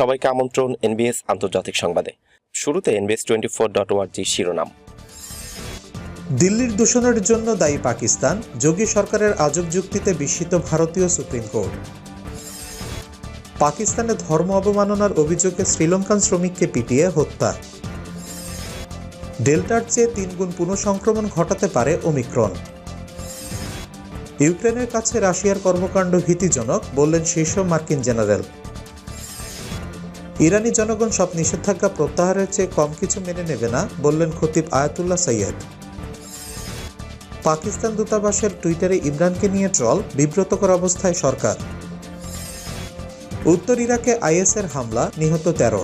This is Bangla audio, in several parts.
সবাইকে আমন্ত্রণ এনবিএস আন্তর্জাতিক সংবাদে। শুরুতে এনবিএস টোয়েন্টি ফোর ডট ওয়ার্জি শিরোনাম। দিল্লির দূষণের জন্য দায়ী পাকিস্তান, যোগী সরকারের আজব যুক্তিতে বিস্মিত ভারতীয় সুপ্রিম কোর্ট। পাকিস্তানে ধর্ম অবমাননার অভিযোগে শ্রীলঙ্কান শ্রমিককে পিটিয়ে হত্যা। ডেল্টার চেয়ে তিনগুণ পুনঃসংক্রমণ ঘটাতে পারে ওমিক্রন। ইউক্রেনের কাছে রাশিয়ার কর্মকাণ্ড ভীতিজনক, বললেন শীর্ষ মার্কিন জেনারেল। ইরানি জনগণ সব নিষেধাজ্ঞা প্রত্যাহারের চেয়ে কম কিছু মেনে নেবে না, বললেন খতিব আয়াতুল্লাহ সৈয়দ। পাকিস্তান দূতাবাসের টুইটারে ইমরানকে নিয়ে ট্রল, বিব্রতকর অবস্থায় সরকার। উত্তর ইরাকে আইএসের হামলা, নিহত তেরো।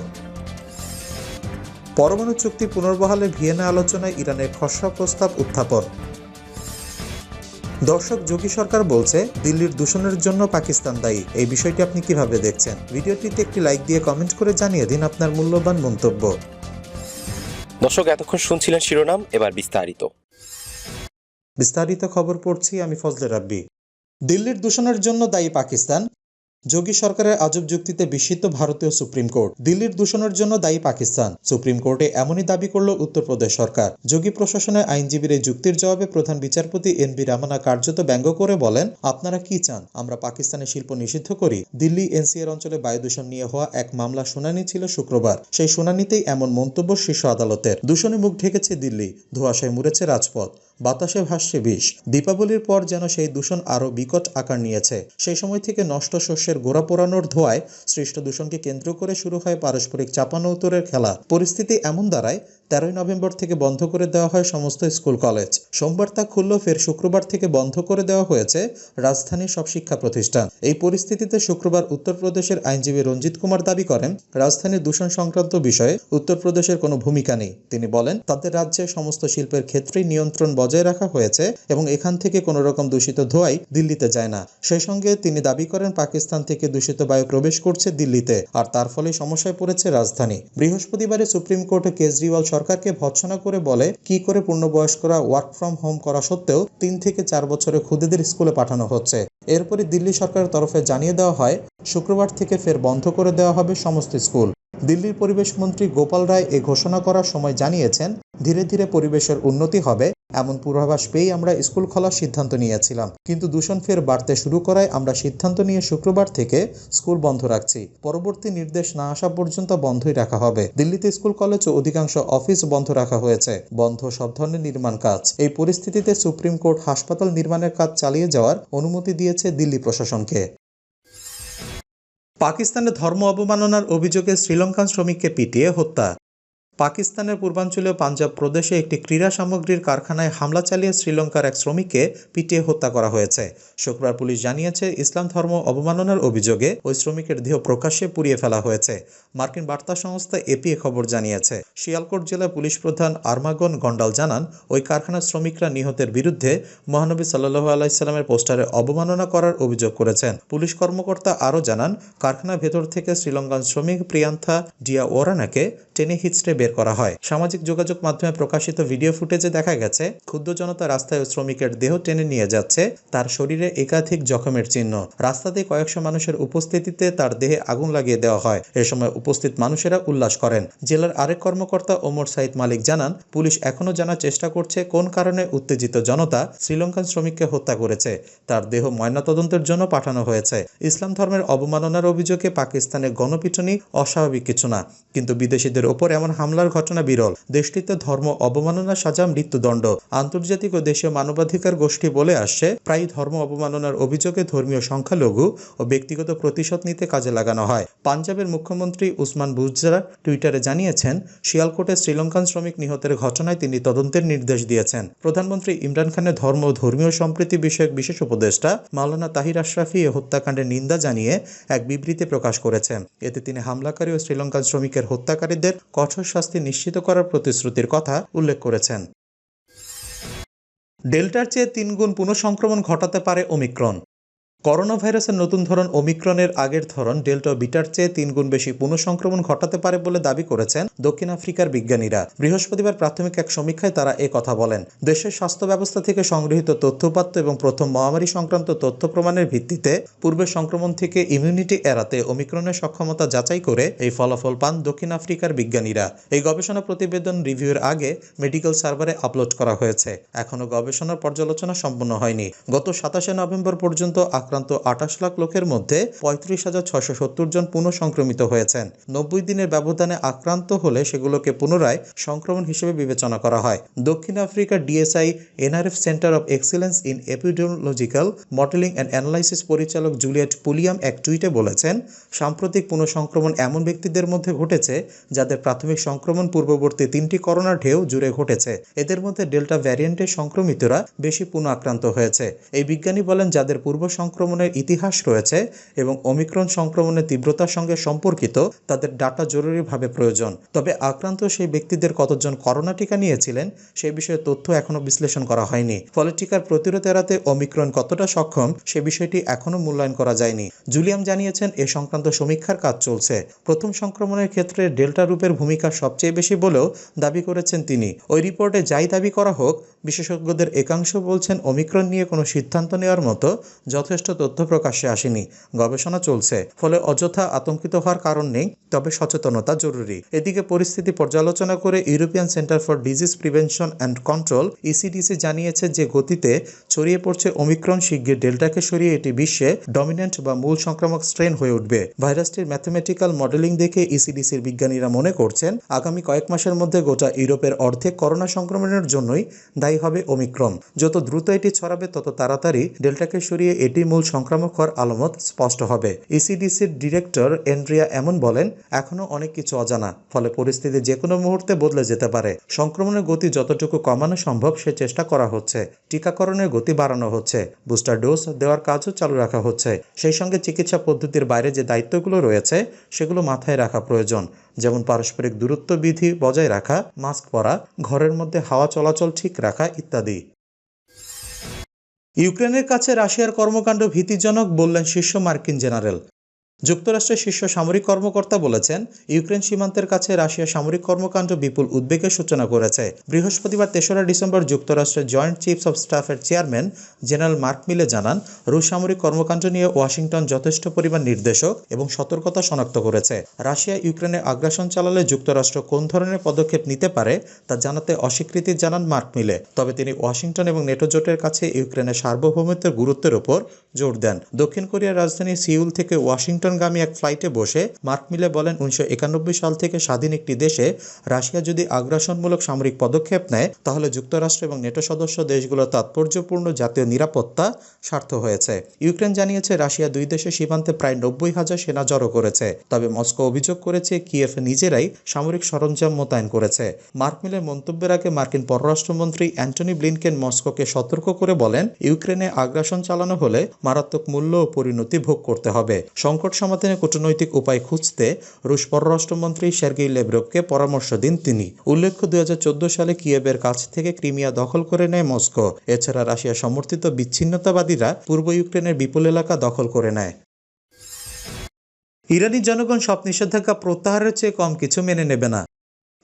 পরমাণু চুক্তি পুনর্বহালে ভিয়েনা আলোচনায় ইরানের খসড়া প্রস্তাব উত্থাপন। দর্শক যোগী সরকার বলছে দিল্লির দূষণের জন্য পাকিস্তান দায়ী। এই বিষয়টি আপনি কীভাবে দেখছেন? ভিডিওটিতে একটি লাইক দিয়ে কমেন্ট করে জানিয়ে দিন আপনার মূল্যবান মন্তব্য। দর্শক এতক্ষণ শুনছিলেন শিরোনাম এবার বিস্তারিত। বিস্তারিত খবর পড়ছি আমি ফজলে রাব্বি। দিল্লির দূষণের জন্য দায়ী পাকিস্তান যোগী সরকারের আজব যুক্তিতে বিস্মিত ভারতীয় সুপ্রিম কোর্ট। দিল্লির দূষণের জন্য দায়ী পাকিস্তান। সুপ্রিম কোর্টে এমনই দাবি করল উত্তরপ্রদেশ সরকার। যোগী প্রশাসনের আইনজীবীর এই যুক্তির জবাবে প্রধান বিচারপতি এন বি রামানা কার্যত ব্যঙ্গ করে বলেন, আপনারা কি চান? আমরা পাকিস্তানের শিল্প নিষিদ্ধ করি। দিল্লি এনসিআর অঞ্চলে বায়ু দূষণ নিয়ে হওয়া এক মামলা শুনানি ছিল শুক্রবার। সেই শুনানিতেই এমন মন্তব্য শীর্ষ আদালতের। দূষণে মুখ ঢেকেছে দিল্লি। ধোঁয়াশায় মুড়েছে রাজপথ। বাতাসে ভাসছে বিষ। দীপাবলির পর যেন সেই দূষণ আরও বিকট আকার নিয়েছে। সেই সময় থেকে নষ্ট শস্যের গোড়া পোড়ানোর ধোঁয়ায় সৃষ্ট দূষণকে কেন্দ্র করে শুরু হয় পারস্পরিক চাপানো উত্তরের খেলা। পরিস্থিতি এমন দাঁড়ায় তেরোই নভেম্বর থেকে বন্ধ করে দেওয়া হয় সমস্ত স্কুল কলেজ। সোমবার তা খুলল, ফের শুক্রবার থেকে বন্ধ করে দেওয়া হয়েছে রাজধানীর সব শিক্ষা প্রতিষ্ঠান। এই পরিস্থিতিতে শুক্রবার উত্তরপ্রদেশের আইনজীবী রঞ্জিত কুমার দাবি করেন, রাজধানীর দূষণ সংক্রান্ত বিষয়ে উত্তরপ্রদেশের কোনো ভূমিকা নেই। তিনি বলেন, তাদের রাজ্যে সমস্ত শিল্পের ক্ষেত্রেই নিয়ন্ত্রণ বজায় রাখা হয়েছে এবং এখান থেকে কোনো রকম দূষিত ধোঁয়াই দিল্লিতে যায় না। সেই সঙ্গে তিনি দাবি করেন, পাকিস্তান থেকে দূষিত বায়ু প্রবেশ করছে দিল্লিতে, আর তার ফলে সমস্যায় পড়েছে রাজধানী। বৃহস্পতিবারে সুপ্রিম কোর্টে কেজরিওয়াল সরকারকে ভৎসনা করে বলে, কি করে পূর্ণবয়স্করা ওয়ার্ক ফ্রম হোম করা সত্ত্বেও তিন থেকে চার বছরে খুদেদের স্কুলে পাঠানো হচ্ছে। এরপরই দিল্লি সরকারের তরফে জানিয়ে দেওয়া হয়, শুক্রবার থেকে ফের বন্ধ করে দেওয়া হবে সমস্ত স্কুল। দিল্লির পরিবেশ মন্ত্রী গোপাল রায় এ ঘোষণা করার সময় জানিয়েছেন, ধীরে ধীরে পরিবেশের উন্নতি হবে, এমন পূর্বাভাস পেয়েই আমরা স্কুল খোলার সিদ্ধান্ত নিয়েছিলাম। কিন্তু দূষণ ফের বাড়তে শুরু করায় আমরা সিদ্ধান্ত নিয়ে শুক্রবার থেকে স্কুল বন্ধ রাখছি। পরবর্তী নির্দেশ না আসা পর্যন্ত বন্ধই রাখা হবে। দিল্লিতে স্কুল, কলেজ ও অধিকাংশ অফিস বন্ধ রাখা হয়েছে। বন্ধ সব ধরনের নির্মাণ কাজ। এই পরিস্থিতিতে সুপ্রিম কোর্ট হাসপাতাল নির্মাণের কাজ চালিয়ে যাওয়ার অনুমতি দিয়েছে দিল্লি প্রশাসনকে। পাকিস্তানে ধর্ম অবমাননার অভিযোগে শ্রীলঙ্কান শ্রমিককে পিটিয়ে হত্যা। পাকিস্তানের পূর্বাঞ্চলীয় পাঞ্জাব প্রদেশে একটি ক্রীড়া সামগ্রীর কারখানায় হামলা চালিয়ে শ্রীলঙ্কার এক শ্রমিককে পিটিয়ে হত্যা করা হয়েছে। শুক্রবার পুলিশ জানিয়েছে, ইসলাম ধর্ম অবমাননার অভিযোগে ওই শ্রমিকের দেহ প্রকাশ্যে পুড়িয়ে ফেলা হয়েছে। মার্কিন বার্তা সংস্থা এপি খবর জানিয়েছে। শিয়ালকোট জেলা পুলিশ প্রধান আরমাগন গন্ডাল জানান, ওই কারখানার শ্রমিকরা নিহতের বিরুদ্ধে মহানবী সাল্লাহ আলাইসাল্লামের পোস্টারে অবমাননা করার অভিযোগ করেছেন। পুলিশ কর্মকর্তা আরও জানান, কারখানার ভেতর থেকে শ্রীলঙ্কান শ্রমিক প্রিয়ান্থা ডিয়া ওরানাকে টেনে হিচড়ে বের করা হয়। সামাজিক যোগাযোগ মাধ্যমে প্রকাশিত ভিডিও ফুটেজে দেখা গেছে ক্ষুদ্র জনতা রাস্তায় শ্রমিকের দেহ টেনে নিয়ে যাচ্ছে, তার শরীরে একাধিক জখমের চিহ্ন। রাস্তাতে কয়েকশো মানুষের উপস্থিতিতে তার দেহে আগুন লাগিয়ে দেওয়া হয়। এ সময় উপস্থিত মানুষেরা উল্লাস করেন। জেলার আরেক কর্মকর্তা ওমর সাইদ মালিক জানান, পুলিশ এখনও জানার চেষ্টা করছে কোন কারণে উত্তেজিত জনতা শ্রীলঙ্কান শ্রমিককে হত্যা করেছে। তার দেহ ময়নাতদন্তের জন্য পাঠানো হয়েছে। ইসলাম ধর্মের অবমাননার অভিযোগে পাকিস্তানের গণপিটুনি অস্বাভাবিক কিছু না। কিন্তু বিদেশিদের ওপর এমন হামলার ঘটনা বিরল। দেশটিতে ধর্ম অবমাননা সাজা, মৃত্যুদণ্ড। আন্তর্জাতিক ও দেশীয় মানবাধিকার গোষ্ঠী বলে আসছে প্রায় ধর্ম অবমাননার অভিযোগে ধর্মীয় সংখ্যালঘু ও ব্যক্তিগত প্রতিশোধ নিতে কাজে লাগানো হয়। পাঞ্জাবের মুখ্যমন্ত্রী উসমান বুজরা টুইটারে জানিয়েছেন, শিয়ালকোটে শ্রীলঙ্কান শ্রমিক নিহতের ঘটনায় তিনি তদন্তের নির্দেশ দিয়েছেন। প্রধানমন্ত্রী ইমরান খানের ধর্ম ও ধর্মীয় সম্প্রীতি বিষয়ক বিশেষ উপদেষ্টা মাওলানা তাহির আশরাফি এ হত্যাকাণ্ডের নিন্দা জানিয়ে এক বিবৃতি প্রকাশ করেছেন। এতে তিনি হামলাকারী ও শ্রীলঙ্কান শ্রমিকের হত্যাকারীদের কঠোর শাস্তি নিশ্চিত করার প্রতিশ্রুতির কথা উল্লেখ করেছেন। ডেল্টার চেয়ে তিনগুণ পুনঃসংক্রমণ ঘটাতে পারে ওমিক্রন। করোনা ভাইরাসের নতুন ধরন ওমিক্রনের আগের ধরন ডেল্টা বিটার চেয়ে তিনগুণ বেশি পুনঃসংক্রমণ ঘটাতে পারে বলে দাবি করেছেন দক্ষিণ আফ্রিকার বিজ্ঞানীরা। বৃহস্পতিবার প্রাথমিক এক সমীক্ষায় তারা এ কথা বলেন। দেশের স্বাস্থ্য ব্যবস্থা থেকে সংগৃহীত তথ্যপাত্য এবং প্রথম মহামারী সংক্রান্ত তথ্য প্রমাণের ভিত্তিতে পূর্বের সংক্রমণ থেকে ইমিউনিটি এড়াতে ওমিক্রনের সক্ষমতা যাচাই করে এই ফলাফল পান দক্ষিণ আফ্রিকার বিজ্ঞানীরা। এই গবেষণা প্রতিবেদন রিভিউয়ের আগে মেডিকেল সার্ভারে আপলোড করা হয়েছে। এখনও গবেষণার পর্যালোচনা সম্পন্ন হয়নি। গত সাতাশে নভেম্বর পর্যন্ত আক্রান্ত আঠাশ লাখ লোকের মধ্যে পঁয়ত্রিশ হাজার ছশো সত্তর জন পুনঃ সংক্রমিত হয়েছেন। নব্বই দিনের ব্যবধানে আক্রান্ত হলে সেগুলোকে পুনরায় সংক্রমণ হিসেবে বিবেচনা করা হয়। দক্ষিণ আফ্রিকার DSI NRF centre of excellence in epidemiological modelling and analysis পরিচালক জুলিয়েট পুলিয়াম এক টুইটে বলেছেন, সাম্প্রতিক পুনঃসংক্রমণ এমন ব্যক্তিদের মধ্যে ঘটেছে যাদের প্রাথমিক সংক্রমণ পূর্ববর্তী তিনটি করোনা ঢেউ জুড়ে ঘটেছে। এদের মধ্যে ডেল্টা ভ্যারিয়েন্টের সংক্রমিতরা বেশি পুনঃ আক্রান্ত হয়েছে। এই বিজ্ঞানী বলেন, যাদের পূর্ব সংক্রমণের ইতিহাস রয়েছে এবং অমিক্রণ সংক্রমণের তীব্রতার সঙ্গে সম্পর্কিত তাদের ডাটা জরুরিভাবে প্রয়োজন। তবে আক্রান্ত সেই ব্যক্তিদের কতজন করোনা টিকা নিয়েছিলেন সে বিষয়ে তথ্য এখনও বিশ্লেষণ করা হয়নি। ফলে টিকার প্রতিরোধ এড়াতে অমিক্রণ কতটা সক্ষম সে বিষয়টি এখনও মূল্যায়ন করা যায়নি। জুলিয়াম জানিয়েছেন, এ সংক্রান্ত সমীক্ষার কাজ চলছে। প্রথম সংক্রমণের ক্ষেত্রে ডেল্টা রূপের ভূমিকা সবচেয়ে বেশি বলেও দাবি করেছেন তিনি। ওই রিপোর্টে যাই দাবি করা হোক, বিশেষজ্ঞদের একাংশ বলছেন অমিক্রণ নিয়ে কোনো সিদ্ধান্ত নেওয়ার মতো যথেষ্ট তথ্য প্রকাশ্যে আসেনি। গবেষণা চলছে। ফলে অযথা আতঙ্কিত হওয়ার কারণ নেই, তবে সচেতনতা জরুরি। এদিকে পরিস্থিতি পর্যালোচনা করে European centre for disease prevention and control, ECDC, জানিয়েছে যে গতিতে ছড়িয়ে পড়ছে অমিক্রণ শিগগির ডেল্টাকে সরিয়ে এটি বিশ্বে ডমিনেন্ট বা মূল সংক্রামক স্ট্রেন হয়ে উঠবে। ভাইরাসটির ম্যাথমেটিক্যাল মডেলিং দেখে ইসিডিসির বিজ্ঞানীরা মনে করছেন, আগামী কয়েক মাসের মধ্যে গোটা ইউরোপের অর্ধেক করোনা সংক্রমণের জন্যই দায়ী হবে ওমিক্রন। যত দ্রুত এটি ছড়াবে, তত তাড়াতাড়ি ডেল্টাকে সরিয়ে এটি মূল সংক্রামক হওয়ার আলামত স্পষ্ট হবে। ইসিডিসির ডিরেক্টর এন্ড্রিয়া এমন বলেন এখনও অনেক কিছু অজানা, ফলে পরিস্থিতি যে কোনো মুহূর্তে বদলে যেতে পারে। সংক্রমণের গতি যতটুকু কমানো সম্ভব সে চেষ্টা করা হচ্ছে। টিকাকরণের গতি বাড়ানো হচ্ছে। বুস্টার ডোজ দেওয়ার কাজও চালু রাখা হচ্ছে। সেই সঙ্গে চিকিৎসা পদ্ধতির বাইরে যে দায়িত্বগুলো রয়েছে, সেগুলো মাথায় রাখা প্রয়োজন। যেমন পারস্পরিক দূরত্ব বিধি বজায় রাখা, মাস্ক পরা, ঘরের মধ্যে হাওয়া চলাচল ঠিক রাখা ইত্যাদি। ইউক্রেনের কাছে রাশিয়ার কর্মকাণ্ড ভীতিজনক বললেন শীর্ষ মার্কিন জেনারেল। যুক্তরাষ্ট্রের শীর্ষ সামরিক কর্মকর্তা বলেছেন, ইউক্রেন সীমান্তের কাছে রাশিয়া সামরিক কর্মকাণ্ড বিপুল উদ্বেগের সূচনা করেছে। বৃহস্পতিবার তেসরা ডিসেম্বর যুক্তরাষ্ট্রের জয়েন্ট চিফস অব স্টাফের চেয়ারম্যান জেনারেল মার্ক মিলে জানান, রুশ সামরিক কর্মকাণ্ড নিয়ে ওয়াশিংটন যথেষ্ট পরিমাণ নির্দেশক এবং সতর্কতা শনাক্ত করেছে। রাশিয়া ইউক্রেনে আগ্রাসন চালালে যুক্তরাষ্ট্র কোন ধরনের পদক্ষেপ নিতে পারে তা জানাতে অস্বীকৃতি জানান মার্ক মিলে। তবে তিনি ওয়াশিংটন এবং নেটো জোটের কাছে ইউক্রেনের সার্বভৌমত্বের গুরুত্বের উপর জোর দেন। দক্ষিণ কোরিয়ার রাজধানী সিউল থেকে ওয়াশিংটনগামী এক ফ্লাইটে বসে মার্ক মিলে বলেন, উনিশশো সাল থেকে স্বাধীন একটি দেশে রাশিয়া যদি আগ্রাসনমূলক সামরিক পদক্ষেপ নেয়, তাহলে যুক্তরাষ্ট্র এবং নেটো সদস্য দেশগুলোর তাৎপর্যপূর্ণ জাতীয় নিরাপত্তা স্বার্থ হয়েছে। ইউক্রেন জানিয়েছে, রাশিয়া দুই দেশের সীমান্তে প্রায় নব্বই হাজার সেনা জড়ো করেছে। তবে মস্কো অভিযোগ করেছে কিয়েফ নিজেরাই সামরিক সরঞ্জাম মোতায়েন করেছে। মার্ক মিলের মন্তব্যের আগে মার্কিন পররাষ্ট্রমন্ত্রী অ্যান্টনি ব্লিনকেন মস্কোকে সতর্ক করে বলেন, ইউক্রেনে আগ্রাসন চালানো হলে মারাত্মক মূল্য ও পরিণতি ভোগ করতে হবে। সংকট সমাধানে কূটনৈতিক উপায় খুঁজতে রুশ পররাষ্ট্রমন্ত্রী সের্গেই লেব্রোভকে পরামর্শ দিন তিনি। উল্লেখ্য, দুই হাজার চোদ্দ সালে কিয়েবের কাছ থেকে ক্রিমিয়া দখল করে নেয় মস্কো। এছাড়া রাশিয়া সমর্থিত বিচ্ছিন্নতাবাদীরা পূর্ব ইউক্রেনের বিপুল এলাকা দখল করে নেয়। ইরানি জনগণ সব নিষেধাজ্ঞা প্রত্যাহারের চেয়ে কম কিছু মেনে নেবে না।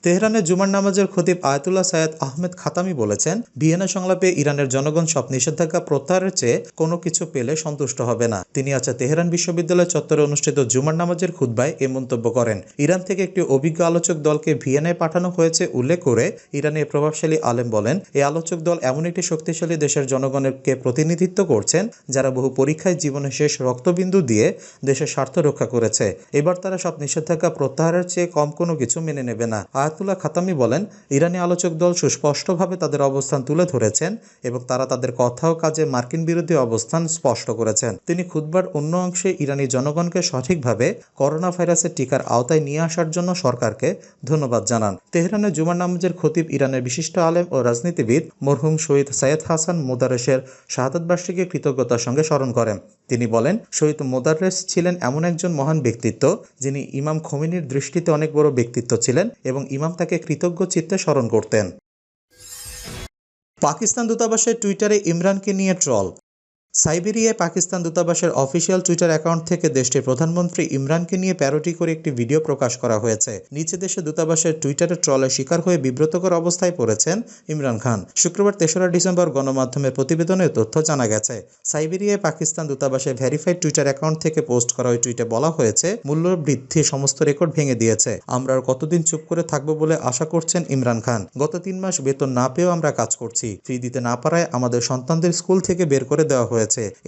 তেহরানে জুমার নামাজের খতিব আয়াতুল্লাহ সায়েদ আহমেদ খাতামি বলেছেন, ভিয়েনা সংলাপে ইরানের জনগণ সব নিষেধাজ্ঞা প্রত্যাহারের চেয়ে কোনো কিছু পেলে সন্তুষ্ট হবে না। তিনি আজ তেহরান বিশ্ববিদ্যালয় চত্বরে অনুষ্ঠিত জুমার নামাজের খুদ্বায় এ মন্তব্য করেন। ইরান থেকে একটি অভিজ্ঞ আলোচক দলকে ভিয়েনায় পাঠানো হয়েছে উল্লেখ করে ইরানের প্রভাবশালী আলেম বলেন এই আলোচক দল এমন একটি শক্তিশালী দেশের জনগণকে প্রতিনিধিত্ব করছেন যারা বহু পরীক্ষায় জীবনের শেষ রক্তবিন্দু দিয়ে দেশের স্বার্থ রক্ষা করেছে। এবার তারা সব নিষেধাজ্ঞা প্রত্যাহারের চেয়ে কম কোনো কিছু মেনে নেবে না। আয়াতুল্লাহ খাতামি বলেন, ইরানি আলোচক দল সুস্পষ্টভাবে তাদের অবস্থান তুলে ধরেছেন এবং তারা তাদের কথা ও কাজে মার্কিন বিরোধী অবস্থান স্পষ্ট করেছেন। তিনি খুদবার অন্য অংশে ইরানি জনগণকে সঠিকভাবে করোনা ভাইরাসের টিকার আওতায় নিয়ে আসার জন্য সরকারকে ধন্যবাদ জানান। তেহরানে জুমার নামাজের খতিব ইরানের বিশিষ্ট আলেম ও রাজনীতিবিদ মরহুম শহীদ সৈয়দ হাসান মোদারেসের শাহাদত বার্ষিকী কৃতজ্ঞতার সঙ্গে স্মরণ করেন। তিনি বলেন শহীদ মোদারেস ছিলেন এমন একজন মহান ব্যক্তিত্ব যিনি ইমাম খমিনীর দৃষ্টিতে অনেক বড় ব্যক্তিত্ব ছিলেন এবং ইমাম তাকে কৃতজ্ঞ চিত্তে স্মরণ করতেন। পাকিস্তান দূতাবাসের টুইটারে ইমরানকে নিয়ে ট্রল সাইবেরিয়ায় পাকিস্তান দূতাবাসের অফিসিয়াল টুইটার অ্যাকাউন্ট থেকে দেশটির প্রধানমন্ত্রী ইমরানকে নিয়ে প্যারোটি করে একটি ভিডিও প্রকাশ করা হয়েছে। নিচে দেশে দূতাবাসের টুইটারের ট্রলের শিকার হয়ে বিব্রতকর অবস্থায় পড়েছেন ইমরান খান। শুক্রবার তেসরা ডিসেম্বর গণমাধ্যমের প্রতিবেদনে তথ্য জানা গেছে। সাইবেরিয়ায় পাকিস্তান দূতাবাসের ভেরিফাইড টুইটার অ্যাকাউন্ট থেকে পোস্ট করা ওই টুইটে বলা হয়েছে মূল্য বৃদ্ধি সমস্ত রেকর্ড ভেঙে দিয়েছে। আমরা আর কতদিন চুপ করে থাকব বলে আশা করছেন ইমরান খান। গত তিন মাস বেতন না পেয়েও আমরা কাজ করছি। ফি দিতে না পারায় আমাদের সন্তানদের স্কুল থেকে বের করে দেওয়া হয়েছে।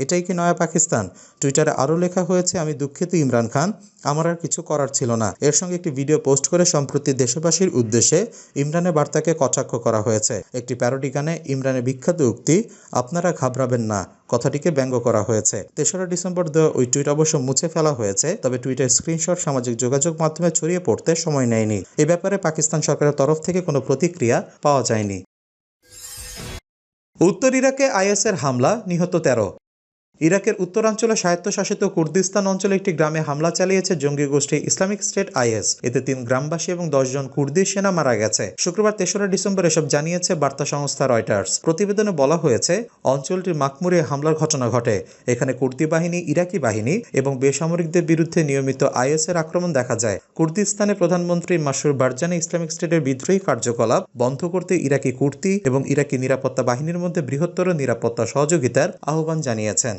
এটাই কি নয়া পাকিস্তান? টুইটারে আরও লেখা হয়েছে, আমি দুঃখিত ইমরান খান, আমার আর কিছু করার ছিল না। এর সঙ্গে একটি ভিডিও পোস্ট করে সম্প্রতি দেশবাসীর উদ্দেশ্যে ইমরানের বার্তাকে কটাক্ষ করা হয়েছে। একটি প্যারোডি গানে ইমরানের বিখ্যাত উক্তি, আপনারা ঘাবড়াবেন না। কথাটিকে ব্যঙ্গ করা হয়েছে। তেসরা ডিসেম্বর দেওয়া ওই টুইট অবশ্য মুছে ফেলা হয়েছে, তবে টুইটের স্ক্রিনশট সামাজিক যোগাযোগ মাধ্যমে ছড়িয়ে পড়তে সময় নেয়নি। এ ব্যাপারে পাকিস্তান সরকারের তরফ থেকে কোনো প্রতিক্রিয়া পাওয়া যায়নি। উত্তর ইরাকে আইএসের হামলা নিহত তেরো। ইরাকের উত্তরাঞ্চলে স্বায়ত্তশাসিত কুর্দিস্তান অঞ্চলে একটি গ্রামে হামলা চালিয়েছে জঙ্গি গোষ্ঠী ইসলামিক স্টেট আইএস। এতে তিন গ্রামবাসী এবং দশজন কুর্দি সেনা মারা গেছে। শুক্রবার তেসরা ডিসেম্বর এসব জানিয়েছে বার্তা সংস্থা রয়টার্স। প্রতিবেদনে বলা হয়েছে অঞ্চলটির মাকমুরে হামলার ঘটনা ঘটে। এখানে কুর্দি বাহিনী, ইরাকি বাহিনী এবং বেসামরিকদের বিরুদ্ধে নিয়মিত আইএস এর আক্রমণ দেখা যায়। কুর্দিস্তানে প্রধানমন্ত্রী মাসুর বারজানি ইসলামিক স্টেটের বিদ্রোহী কার্যকলাপ বন্ধ করতে ইরাকি কুর্দি এবং ইরাকি নিরাপত্তা বাহিনীর মধ্যে বৃহত্তর নিরাপত্তা সহযোগিতার আহ্বান জানিয়েছেন।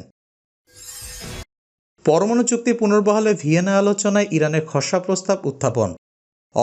পরমাণু চুক্তি পুনর্বহালে ভিয়েনা আলোচনায় ইরানের খসড়া প্রস্তাব উত্থাপন।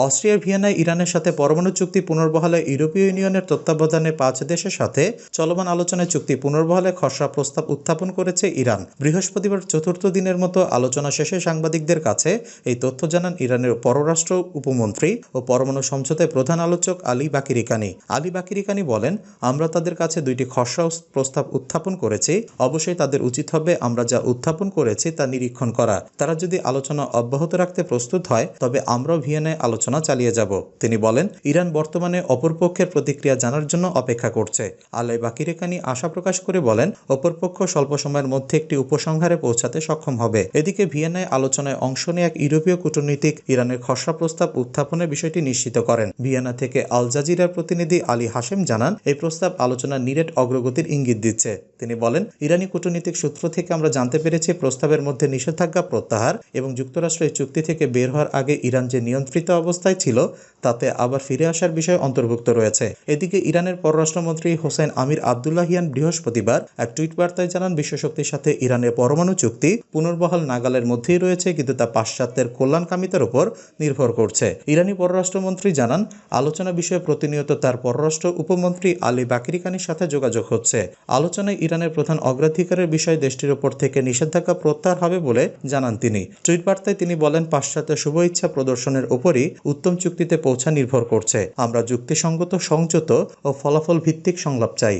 অস্ট্রিয়ার ভিয়েনায় ইরানের সাথে পরমাণু চুক্তি পুনর্বহালে ইউরোপীয় ইউনিয়নের তত্ত্বাবধানে পাঁচ দেশের সাথে চলমান আলোচনায় চুক্তি পুনর্বহালে খসড়া প্রস্তাব উত্থাপন করেছে ইরান। বৃহস্পতিবার চতুর্থ দিনের মতো আলোচনা শেষে সাংবাদিকদের কাছে এই তথ্য জানান ইরানের পররাষ্ট্র উপমন্ত্রী ও পরমাণু সমঝোতায় প্রধান আলোচক আলী বাকিরিকানি। আলী বাকিরিকানি বলেন, আমরা তাদের কাছে দুইটি খসড়া প্রস্তাব উত্থাপন করেছি। অবশ্যই তাদের উচিত হবে আমরা যা উত্থাপন করেছি তা নিরীক্ষণ করা। তারা যদি আলোচনা অব্যাহত রাখতে প্রস্তুত হয়, তবে আমরাও ভিয়েনায় আলোচনা চালিয়ে যাব। তিনি বলেন, ইরান বর্তমানে অপরপক্ষের প্রতিক্রিয়া জানার জন্য অপেক্ষা করছে। আলাই বাকিরেকানি আশা প্রকাশ করে বলেন, অপরপক্ষ স্বল্প সময়ের মধ্যে একটি উপসংহারে পৌঁছাতে সক্ষম হবে। এদিকে ভিয়েনায় আলোচনায় অংশ নিয়ে এক ইউরোপীয় কূটনীতিক ইরানের খসড়া প্রস্তাব উত্থাপনের বিষয়টি নিশ্চিত করেন। ভিয়েনা থেকে আল জাজিরার প্রতিনিধি আলী হাশেম জানান, এই প্রস্তাব আলোচনার নিরেট অগ্রগতির ইঙ্গিত দিচ্ছে। তিনি বলেন, ইরানি কূটনীতিক সূত্র থেকে আমরা জানতে পেরেছি প্রস্তাবের মধ্যে নিষেধাজ্ঞা প্রত্যাহার এবং যুক্তরাষ্ট্র এই চুক্তি থেকে বের হওয়ার আগে ইরান যে নিয়ন্ত্রিত অবস্থায় ছিল, তাতে আবার ফিরে আসার বিষয় অন্তর্ভুক্ত রয়েছে। এদিকে ইরানের পররাষ্ট্রমন্ত্রী হোসেন আমির আবদুল্লাহিয়ান বৃহস্পতিবার এক টুইট বার্তায় জানান, বিশ্বশক্তির সাথে ইরানের পরমাণু চুক্তি পুনর্বহাল নাগালের মধ্যেই রয়েছে, কিন্তু তা পাশ্চাত্যের কল্যাণকামিতার উপর নির্ভর করছে। ইরানি পররাষ্ট্রমন্ত্রী জানান, আলোচনা বিষয়ে প্রতিনিয়ত তার পররাষ্ট্র উপমন্ত্রী আলী বাকিরিকানির সাথে যোগাযোগ হচ্ছে। আলোচনায় ইরানের প্রধান অগ্রাধিকারের বিষয় দেশটির ওপর থেকে নিষেধাজ্ঞা প্রত্যাহার হবে বলে জানান তিনি। টুইট বার্তায় তিনি বলেন পাশ্চাত্য শুভ ইচ্ছা প্রদর্শনের উপরই উত্তম চুক্তিতে পৌঁছা নির্ভর করছে। আমরা যুক্তিসঙ্গত, সংযত ও ফলাফল ভিত্তিক সংলাপ চাই।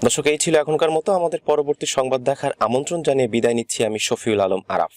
দর্শক, এই ছিল এখনকার মতো। আমাদের পরবর্তী সংবাদ দেখার আমন্ত্রণ জানিয়ে বিদায় নিচ্ছি আমি শফিউল আলম আরাফ।